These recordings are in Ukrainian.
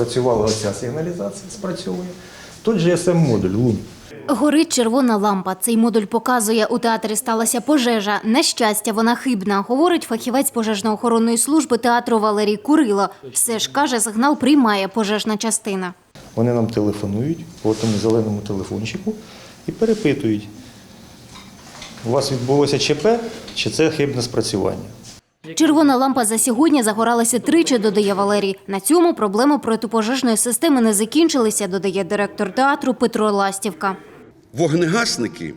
Працювала оця сигналізація, спрацьовує. Тут же СМ-модуль, лун. Горить червона лампа. Цей модуль показує, у театрі сталася пожежа. На щастя, вона хибна, говорить фахівець пожежно-охоронної служби театру Валерій Курило. Все ж каже, сигнал приймає пожежна частина. Вони нам телефонують по тому зеленому телефончику і перепитують, у вас відбулося ЧП чи це хибне спрацювання. Червона лампа за сьогодні загоралася тричі, додає Валерій. На цьому проблеми протипожежної системи не закінчилися, додає директор театру Петро Ластівка. Вогнегасники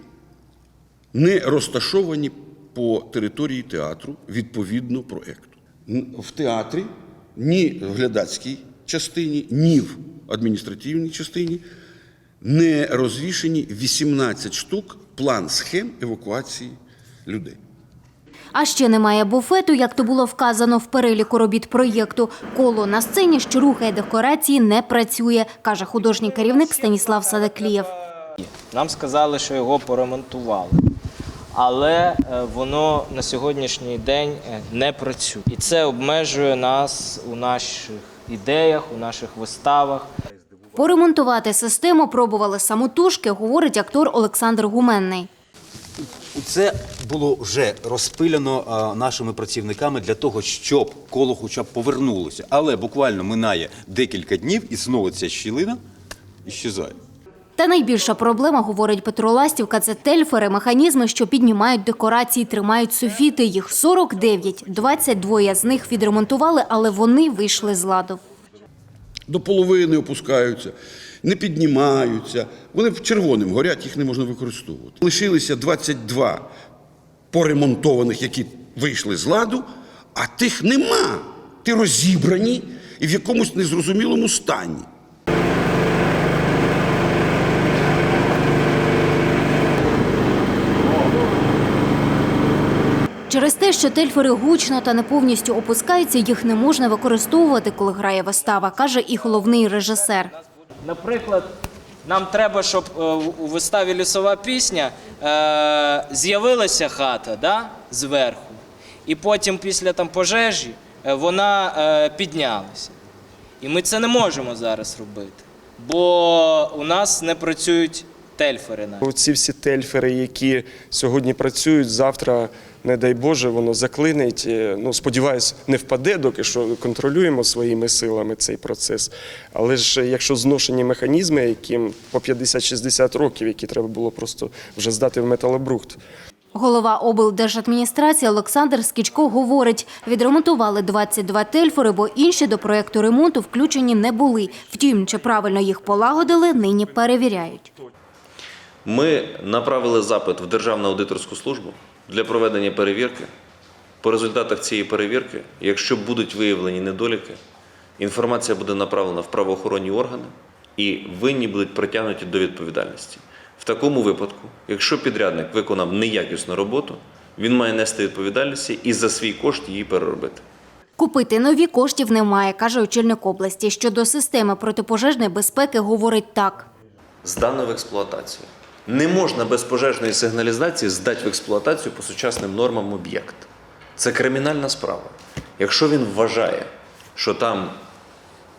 не розташовані по території театру відповідно проекту. В театрі ні в глядацькій частині, ні в адміністративній частині не розвішені 18 штук план схем евакуації людей. А ще немає буфету, як то було вказано в переліку робіт проєкту. Коло на сцені, що рухає декорації, не працює, каже художній керівник Станіслав Садаклієв. Нам сказали, що його поремонтували. Але е, воно на сьогоднішній день е, не працює. І це обмежує нас у наших ідеях, у наших виставах. Поремонтувати систему пробували самотужки, говорить актор Олександр Гуменний. Це було вже розпиляно а, нашими працівниками для того, щоб коло хоча б повернулося. Але буквально минає декілька днів і знову ця щілина іщезає. Та найбільша проблема, говорить Петро Ластівка, це тельфери, механізми, що піднімають декорації, тримають софіти. Їх 49, 22 з них відремонтували, але вони вийшли з ладу. До половини опускаються, не піднімаються. Вони в червоним горять, їх не можна використовувати. Лишилися 22 поремонтованих, які вийшли з ладу, а тих нема. Ті розібрані і в якомусь незрозумілому стані. Через те, що тельфери гучно та не повністю опускаються, їх не можна використовувати, коли грає вистава, каже і головний режисер. Наприклад, нам треба, щоб е, у виставі лісова пісня е, з'явилася хата да, зверху, і потім після там, пожежі е, вона піднялася. І ми це не можемо зараз робити, бо у нас не працюють тельфери. Ці всі тельфери, які сьогодні працюють, завтра, не дай Боже, воно заклинить. Е, Ну, сподіваюсь, не впаде, доки що контролюємо своїми силами цей процес. Але ж якщо зношені механізми, яким по 50-60 років, які треба було просто вже здати в металобрухт. Голова облдержадміністрації Олександр Скічко говорить, відремонтували 22 тельфори, бо інші до проєкту ремонту включені не були. Втім, чи правильно їх полагодили, нині перевіряють. Ми направили запит в Державну аудиторську службу для проведення перевірки. По результатах цієї перевірки, якщо будуть виявлені недоліки, інформація буде направлена в правоохоронні органи і винні будуть притягнуті до відповідальності. В такому випадку, якщо підрядник виконав неякісну роботу, він має нести відповідальність і за свій кошт її переробити. Купити нові коштів немає, каже очільник області. Щодо системи протипожежної безпеки говорить так. здано в експлуатацію. Не можна без пожежної сигналізації здати в експлуатацію по сучасним нормам об'єкт. Це кримінальна справа. Якщо він вважає, що там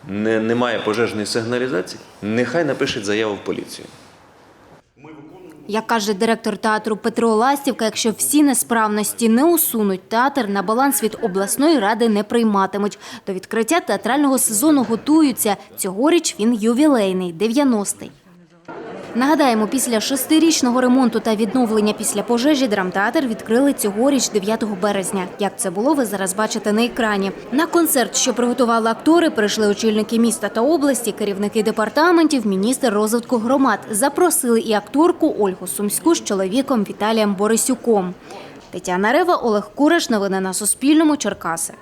не, немає пожежної сигналізації, нехай напише заяву в поліцію. Як каже директор театру Петро Ластівка, якщо всі несправності не усунуть, театр на баланс від обласної ради не прийматимуть. До відкриття театрального сезону готуються. Цьогоріч він ювілейний, 90-й. Нагадаємо, після шестирічного ремонту та відновлення після пожежі драмтеатр відкрили цьогоріч 9 березня. Як це було, ви зараз бачите на екрані. На концерт, що приготували актори, прийшли очільники міста та області, керівники департаментів, міністр розвитку громад. Запросили і акторку Ольгу Сумську з чоловіком Віталієм Борисюком. Тетяна Рева, Олег Кураш. Новини на Суспільному. Черкаси.